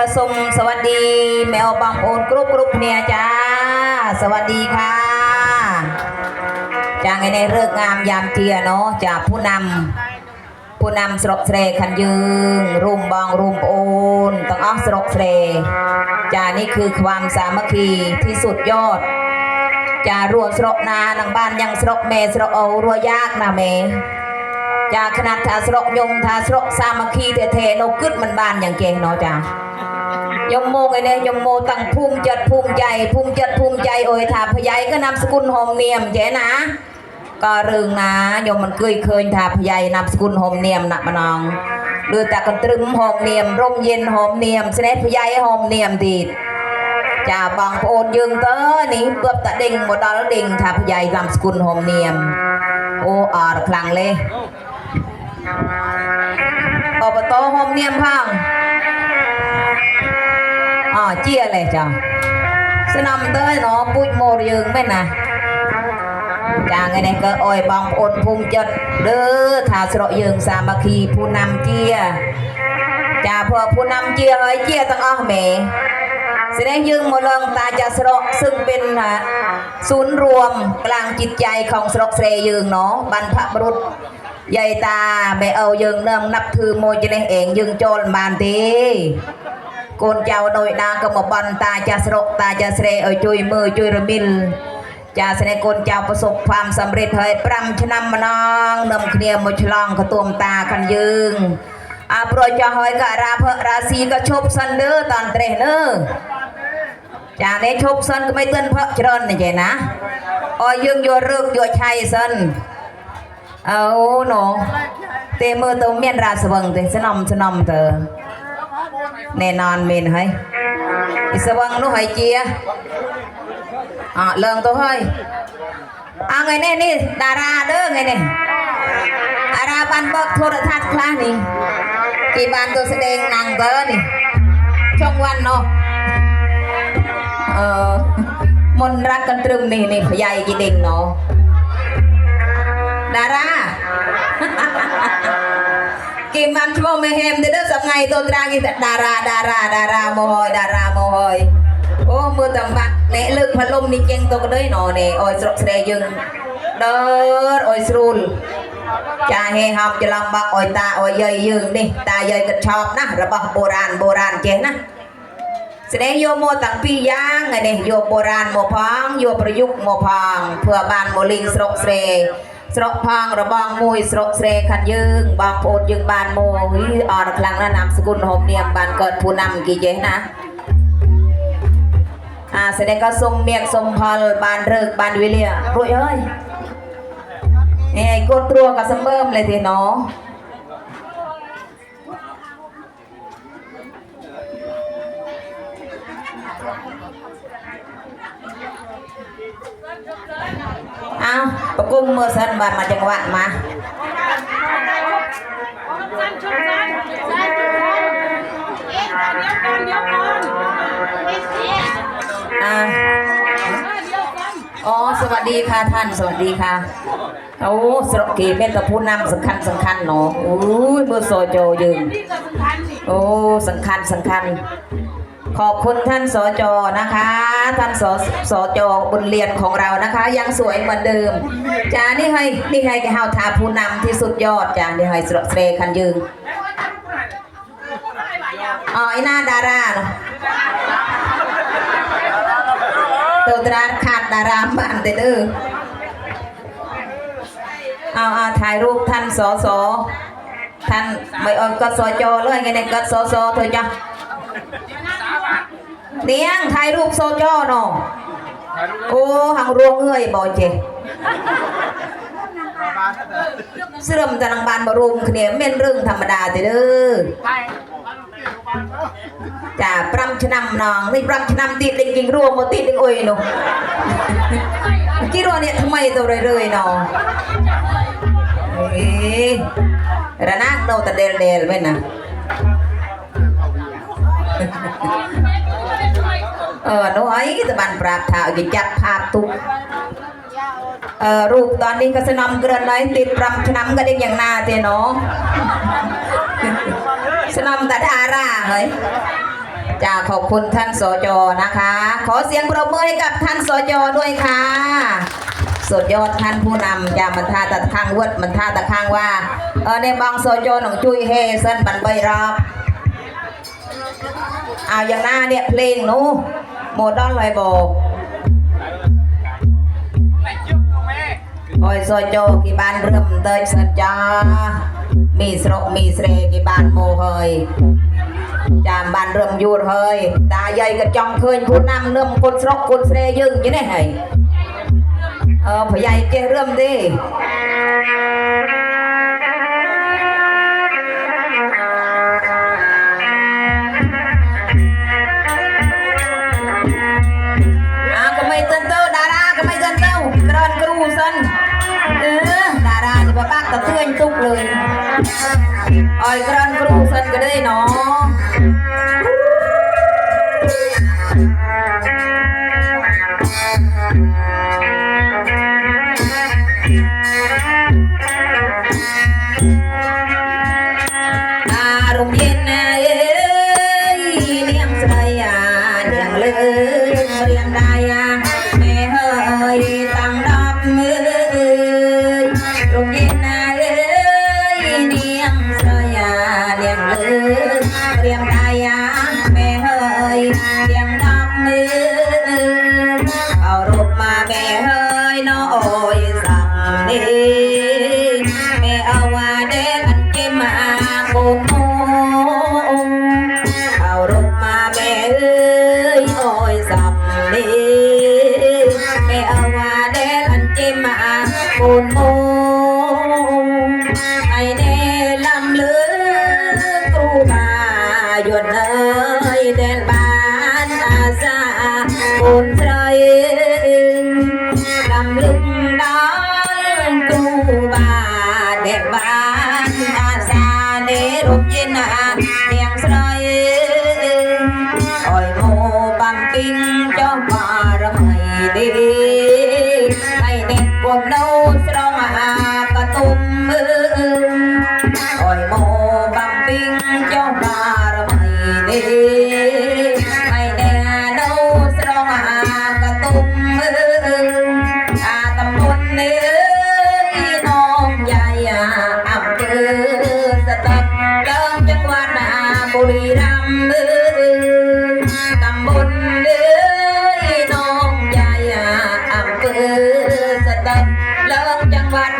ระคะสมสวัสดี แมวบางโอนกรุบกรุบเนี่ยจ้า สวัสดีค่ะจ้างไงในเลิกงามยามเทียเนาะจากผู้นำผู้นำสลบเสรคันยืงรุมบองรุมโอนต้องอ้อสลบเสรจ้านี่คือความสามัคคีที่สุดยอดจ้ารัวสรบนาหนังบ้านยังสรบเมสรบเอรัวยากนะเมจ้าขนาดทาสรบยงทาสรบสามัคคีเทเทนกึดมันบ้านอย่างเก่งเนาะจ้า ยมโมไงเนี่ยยมโมตั้งภูมิจัดภูมิใจภูมิจัดภูมิใจโอยถาพยายก็นำสกุลหอมเนียมเจนะ ก็เรื่องนะยมมันเคยเคยถาพยายนำสกุลหอมเนียมนะมานองดูแต่กันตรึมหอมเนียม ร่มเย็นหอมเนียมเสนพยายหอมเนียมดีจ่าบางโอนยืงเต้อนี่เปือบตะเด้งหมดตาเด้งถาพยายนำสกุลหอมเนียม โอ้อารคลังเลยอบตหอมเนียมพัง อ๋อเจียเลยจ้ะสนำเต้ยเนาะปุ้ยโมยืงไม่นะจางไงเนี่ยก็อ่อยบองอุ่นภูมิจดเด้อถ้าสระยืงสามัคคีผู้นำเจียจ้าพอผู้นำเจียเฮ้ยเจียตั้งอ้อเมแสดงยืงโมลงตาจะสระซึ่งเป็นฮะศูนย์รวมกลางจิตใจของสระเสยยืงเนาะบรรพบรุษใหญ่ตาไปเอายืงเนิ่มนับถือโมจะเองยืงโจรบานตี កូនចៅដោយណាក៏មកបន់តាចាស់ស្រុកតាចាស់ស្រីឲ្យជួយមើលជួយរមិលចាស្រីកូនចៅប្រសពความសម្រិទ្ធហើយ5ឆ្នាំម្ដងនឹមគ្នាមកឆ្លងកទួមតាខាងយើងអើប្រចោះហើយក៏រាភរាស៊ីក៏ឈប់សិនលើតនត្រេះលើចានេះឈប់សិនក៏មិនទិនផឹកច្រើននេះចេះណាអោយយើងយករឹកយកឆៃសិន អូណូទេមើលទៅមានរាស្វឹងទេស្នំស្នំទៅ แน่นอนเมนให้อิสวังลูกหอยเจียอะเลิงตัวเฮ้ยเอาไงเนี่ยนี่ดาราเด้อไงเนี่ยดาราบันเบิกโทรทัศน์คลานี่กีบานตัวแสดงนางเด้อนี่ช่องวันเนาะเอ่อมนรักกันตรึมนี่นี่พยายกี่เด้งเนาะดารา គេបានឈ្មោះមេហេមទៅដល់សប្ងៃទៅត្រាគេថាតារាតារាតារាមកហើយតារាមកហើយអូមើលតែបាត់អ្នកលើកផាលុំនេះចេញទៅក្ដីណនេះអោយស្រុកស្រែយើងដើរអោយស្រួលចាហេហប់ច្រឡំបាក់អោយតាអោយយាយយើងនេះតាយាយគិតឆប់ណាស់របស់បុរាណបុរាណចេះណាស្ដីយកមកតាំងពីរយ៉ាងថ្ងៃនេះយកបុរាណមកផងយកប្រយុទ្ធមកផងធ្វើបានមកលីងស្រុកស្រែ ស្រុកផងរបងមួយស្រុកស្រែខាត់យើងបងប្អូនយើងបានមកអីអរខ្លាំងណាស់នាមសกุลហមនាមបានកើតភូណាំគេចេះណាអាសេចក្ដីក៏សុំមៀកសុំផលបានរើកបានវេលារួចហើយអេកូនត្រួក៏សម្បើមលេទេណោ กุ้งเมื่อสันบามาจังหวะมาอ๋อ สวัสดีค่ะท่าน สวัสดีค่ะโอ้สระเกเป็นต่ผู้นำสำคัญสำคัญเนาะโอ้ยเบอร์โซโจยืนโอ้สำคัญสำคัญ ขอบคุณท่านสจนะคะ ท่านสสจบุญเรียนของเรานะคะ ยังสวยเหมือนเดิมจ้านี่ให้นี่ให้กเฮาทาผู้นำที่สุดยอดจ้านี่ให้สระเสรคันยืนอ๋อไอ้หน้าดาราเนาะตัวตราขาดดาราบ้านแต่เด้อเอาเอาถ่ายรูปท่านสสท่านไม่เออก็สจเลยไงเนี่ยก็สสเถอะจ้ะ เนียงถ่ายรูปโซโจอเนองโอ้หังรวงเอ้ยบอเจเสื่มจะลังบานมารุมเนียเม่นเรื่องธรรมดาเด้อจ่าปรำชนำนองนี่ปรำชนำติดเล็งกิงรัวมาติดเล็งโอ้ยนาะกี่รัวเนี่ยทำไมตัวเรื่อยๆเนองเอ๊ะระนาดเราแต่เดลเดลไม่นะ เออน้อยตะบันปราบเท้าจะจับภาพทุกเออรูปตอนนี้ก็สนอมเกลือนเลยติดปรำชนำก็เด็อย่างนาเจน้อสนอมกับดาราเฮ้ยจากขอบคุณท่านสจนะคะ ขอเสียงปรบมือให้กับท่านสจด้วยค่ะสุดยอดท่านผู้นำจามันท่าตะข้างวดมันท่าตะข้างว่าเออในบองโซโจหนองจุยเฮเซนบันใบรอบเอาอย่างหน้าเนี่ยเพลงนู้ modal label អើយសោចូលគេបានរឹមតើចសិនចាមីស្រុកមីស្រែគេបានមកហើយចាំបានរឹមយួរហើយតាយាយក៏ចង់ឃើញគូណាំនឹមគូនស្រុកគូនស្រែយើងយីនេះហើយអើប្រយ័យចេះរឹមទេ ទៅទឿញទុកលើយអើយក្រនគ្រូសិនក៏ទេណោ รูปมาแม่เฮ้ยน้อยสั่งนี้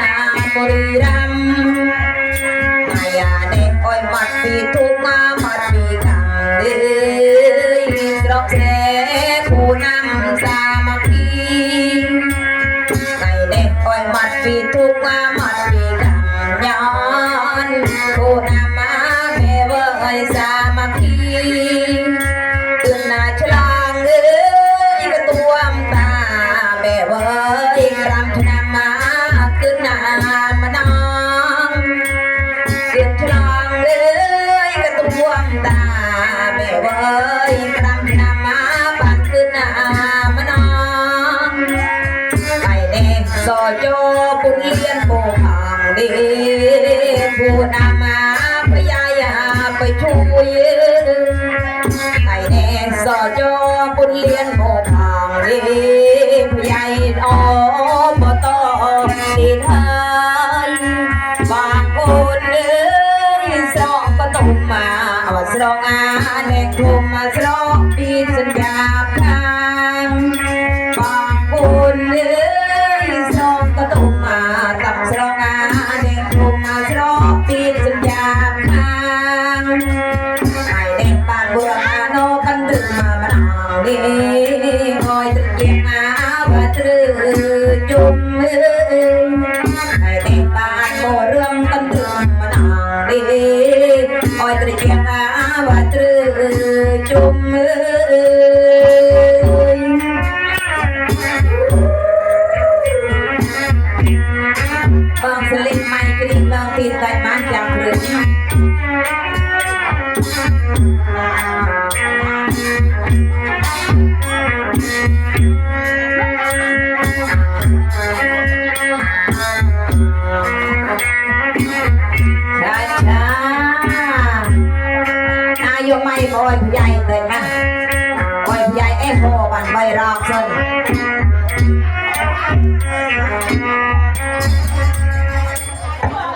นางบุรีรัมย์มายาเด็กอ้อยมัดปีทุกมา ว่าสองอาเด็